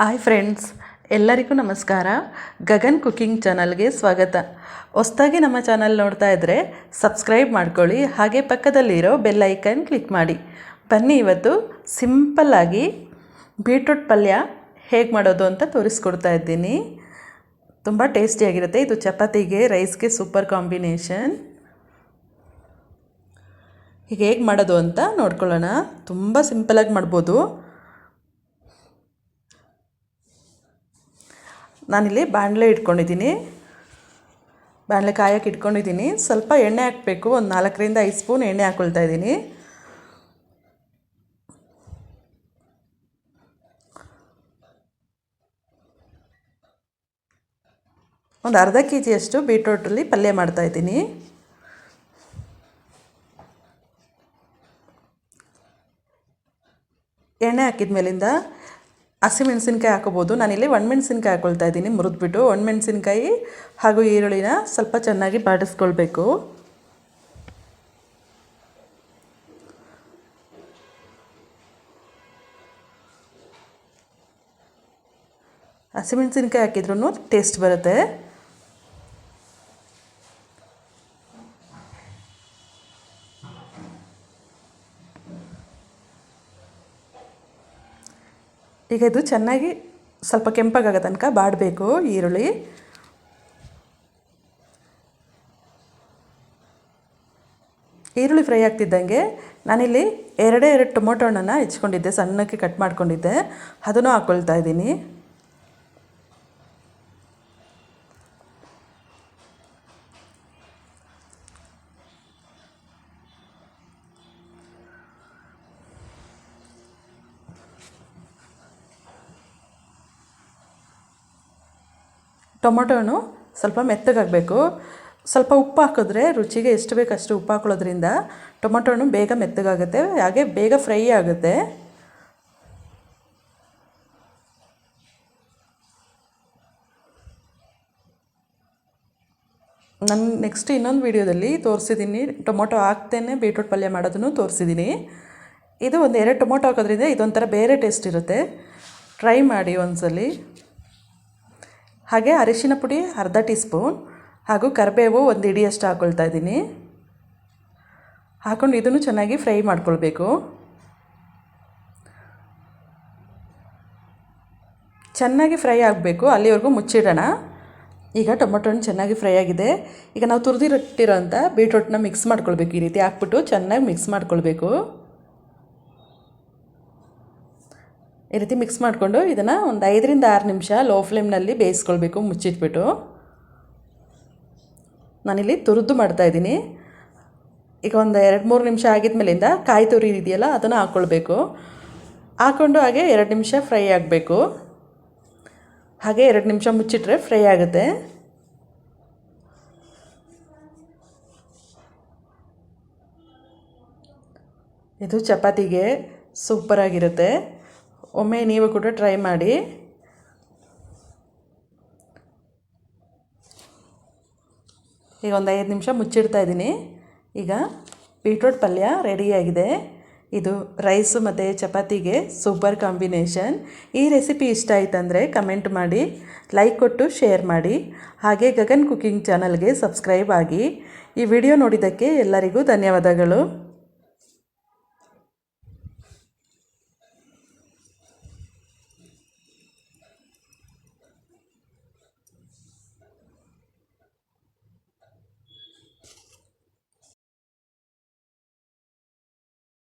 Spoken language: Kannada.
ಹಾಯ್ ಫ್ರೆಂಡ್ಸ್, ಎಲ್ಲರಿಗೂ ನಮಸ್ಕಾರ. ಗಗನ್ ಕುಕಿಂಗ್ ಚಾನಲ್ಗೆ ಸ್ವಾಗತ. ಹೊಸ್ದಾಗಿ ನಮ್ಮ ಚಾನಲ್ ನೋಡ್ತಾ ಇದ್ದರೆ ಸಬ್ಸ್ಕ್ರೈಬ್ ಮಾಡ್ಕೊಳ್ಳಿ, ಹಾಗೆ ಪಕ್ಕದಲ್ಲಿರೋ ಬೆಲ್ ಐಕನ್ ಕ್ಲಿಕ್ ಮಾಡಿ. ಬನ್ನಿ ಇವತ್ತು ಸಿಂಪಲ್ಲಾಗಿ ಬೀಟ್ರೂಟ್ ಪಲ್ಯ ಹೇಗೆ ಮಾಡೋದು ಅಂತ ತೋರಿಸ್ಕೊಡ್ತಾ ಇದ್ದೀನಿ. ತುಂಬ ಟೇಸ್ಟಿಯಾಗಿರುತ್ತೆ ಇದು ಚಪಾತಿಗೆ, ರೈಸ್ಗೆ ಸೂಪರ್ ಕಾಂಬಿನೇಷನ್. ಈಗ ಹೇಗೆ ಮಾಡೋದು ಅಂತ ನೋಡ್ಕೊಳ್ಳೋಣ. ತುಂಬ ಸಿಂಪಲಾಗಿ ಮಾಡ್ಬೋದು. ನಾನಿಲ್ಲಿ ಬಾಣಲೆ ಇಟ್ಕೊಂಡಿದ್ದೀನಿ. ಬಾಣಲೆ ಕಾಯಕ್ಕೆ ಇಟ್ಕೊಂಡಿದ್ದೀನಿ. ಸ್ವಲ್ಪ ಎಣ್ಣೆ ಹಾಕಬೇಕು. ಒಂದು ನಾಲ್ಕರಿಂದ ಐದು ಸ್ಪೂನ್ ಎಣ್ಣೆ ಹಾಕ್ಕೊಳ್ತಾ ಇದ್ದೀನಿ. ಒಂದು ಅರ್ಧ ಕೆ ಜಿಯಷ್ಟು ಬೀಟ್ರೋಟಲ್ಲಿ ಪಲ್ಯ ಮಾಡ್ತಾಯಿದ್ದೀನಿ ಎಣ್ಣೆ ಹಾಕಿದ ಮೇಲಿಂದ ಹಸಿಮೆಣಸಿನ್ಕಾಯಿ ಹಾಕೋಬೋದು. ನಾನಿಲ್ಲಿ ಒಣಮೆಣ್ಸಿನ್ಕಾಯಿ ಹಾಕ್ಕೊಳ್ತಾ ಇದ್ದೀನಿ, ಮುರಿದ್ಬಿಟ್ಟು. ಒಣಮೆಣಸಿನ್ಕಾಯಿ ಹಾಗೂ ಈರುಳ್ಳಿನ ಸ್ವಲ್ಪ ಚೆನ್ನಾಗಿ ಬಾಡಿಸ್ಕೊಳ್ಬೇಕು. ಹಸಿಮೆಣಸಿನ್ಕಾಯಿ ಹಾಕಿದ್ರೂ ಟೇಸ್ಟ್ ಬರುತ್ತೆ. ಈಗ ಇದು ಚೆನ್ನಾಗಿ ಸ್ವಲ್ಪ ಕೆಂಪಾಗೋ ತನಕ ಬಾಡಬೇಕು ಈರುಳ್ಳಿ. ಈರುಳ್ಳಿ ಫ್ರೈ ಆಗ್ತಿದ್ದಂಗೆ ನಾನಿಲ್ಲಿ ಎರಡೇ ಎರಡು ಟೊಮೊಟೊ ಹಣ್ಣನ್ನು ಹೆಚ್ಕೊಂಡಿದ್ದೆ, ಸಣ್ಣಕ್ಕೆ ಕಟ್ ಮಾಡ್ಕೊಂಡಿದ್ದೆ. ಅದನ್ನು ಹಾಕ್ಕೊಳ್ತಾ ಇದ್ದೀನಿ. ಟೊಮೊಟೊ ಸ್ವಲ್ಪ ಮೆತ್ತಗಾಗಬೇಕು. ಸ್ವಲ್ಪ ಉಪ್ಪು ಹಾಕಿದ್ರೆ ರುಚಿಗೆ ಎಷ್ಟು ಬೇಕು ಅಷ್ಟು ಉಪ್ಪು ಹಾಕೊಳ್ಳೋದ್ರಿಂದ ಟೊಮೊಟೊ ಹಣ್ಣು ಬೇಗ ಮೆತ್ತಗಾಗುತ್ತೆ, ಹಾಗೆ ಬೇಗ ಫ್ರೈ ಆಗುತ್ತೆ. ನಾನು ನೆಕ್ಸ್ಟ್ ಇನ್ನೊಂದು ವೀಡಿಯೋದಲ್ಲಿ ತೋರಿಸಿದ್ದೀನಿ ಟೊಮೊಟೊ ಹಾಕ್ತೇನೆ, ಬೀಟ್ರೂಟ್ ಪಲ್ಯ ಮಾಡೋದನ್ನು ತೋರಿಸಿದ್ದೀನಿ ಇದು ಒಂದು ಎರಡು ಟೊಮೊಟೊ ಹಾಕೋದ್ರಿಂದ ಇದೊಂಥರ ಬೇರೆ ಟೇಸ್ಟ್ ಇರುತ್ತೆ. ಟ್ರೈ ಮಾಡಿ ಒಂದ್ಸಲಿ. ಹಾಗೆ ಅರಿಶಿನ ಪುಡಿ ಅರ್ಧ ಟೀ ಸ್ಪೂನ್ ಹಾಗೂ ಕರಿಬೇವು ಒಂದು ಇಡಿಯಷ್ಟು ಹಾಕ್ಕೊಳ್ತಾ ಇದ್ದೀನಿ. ಹಾಕೊಂಡು ಇದನ್ನು ಚೆನ್ನಾಗಿ ಫ್ರೈ ಮಾಡ್ಕೊಳ್ಬೇಕು. ಚೆನ್ನಾಗಿ ಫ್ರೈ ಆಗಬೇಕು, ಅಲ್ಲಿವರೆಗೂ ಮುಚ್ಚಿಡೋಣ. ಈಗ ಟೊಮೊಟೊ ಹಣ್ಣು ಚೆನ್ನಾಗಿ ಫ್ರೈ ಆಗಿದೆ. ಈಗ ನಾವು ತುರಿದಿಟ್ಟಿರೋಂಥ ಬೀಟ್ರೋಟ್ನ ಮಿಕ್ಸ್ ಮಾಡ್ಕೊಳ್ಬೇಕು. ಈ ರೀತಿ ಹಾಕ್ಬಿಟ್ಟು ಚೆನ್ನಾಗಿ ಮಿಕ್ಸ್ ಮಾಡ್ಕೊಳ್ಬೇಕು. ಈ ರೀತಿ ಮಿಕ್ಸ್ ಮಾಡಿಕೊಂಡು ಇದನ್ನು ಒಂದು ಐದರಿಂದ ಆರು ನಿಮಿಷ ಲೋ ಫ್ಲೇಮ್ನಲ್ಲಿ ಬೇಯಿಸ್ಕೊಳ್ಬೇಕು, ಮುಚ್ಚಿಟ್ಬಿಟ್ಟು. ನಾನಿಲ್ಲಿ ತುರಿದು ಮಾಡ್ತಾಯಿದ್ದೀನಿ ಈಗ ಒಂದು ಎರಡು ಮೂರು ನಿಮಿಷ ಆಗಿದ ಮೇಲಿಂದ ಕಾಯಿ ತುರಿ ಇದೆಯಲ್ಲ, ಅದನ್ನು ಹಾಕ್ಕೊಳ್ಬೇಕು ಹಾಕ್ಕೊಂಡು ಹಾಗೆ ಎರಡು ನಿಮಿಷ ಫ್ರೈ ಆಗಬೇಕು. ಹಾಗೆ ಎರಡು ನಿಮಿಷ ಮುಚ್ಚಿಟ್ರೆ ಫ್ರೈ ಆಗುತ್ತೆ. ಇದು ಚಪಾತಿಗೆ ಸೂಪರಾಗಿರುತ್ತೆ ಒಮ್ಮೆ ನೀವು ಕೂಡ ಟ್ರೈ ಮಾಡಿ. ಈಗ ಒಂದು ಐದು ನಿಮಿಷ ಮುಚ್ಚಿಡ್ತಾ ಇದ್ದೀನಿ. ಈಗ ಬೀಟ್ರೋಟ್ ಪಲ್ಯ ರೆಡಿಯಾಗಿದೆ ಇದು ರೈಸು ಮತ್ತು ಚಪಾತಿಗೆ ಸೂಪರ್ ಕಾಂಬಿನೇಷನ್ ಈ ರೆಸಿಪಿ ಇಷ್ಟ ಆಯ್ತಂದರೆ ಕಮೆಂಟ್ ಮಾಡಿ ಲೈಕ್ ಕೊಟ್ಟು ಶೇರ್ ಮಾಡಿ, ಹಾಗೆ ಗಗನ್ ಕುಕಿಂಗ್ ಚಾನಲ್ಗೆ ಸಬ್ಸ್ಕ್ರೈಬ್ ಆಗಿ. ಈ ವಿಡಿಯೋ ನೋಡಿದ್ದಕ್ಕೆ ಎಲ್ಲರಿಗೂ ಧನ್ಯವಾದಗಳು.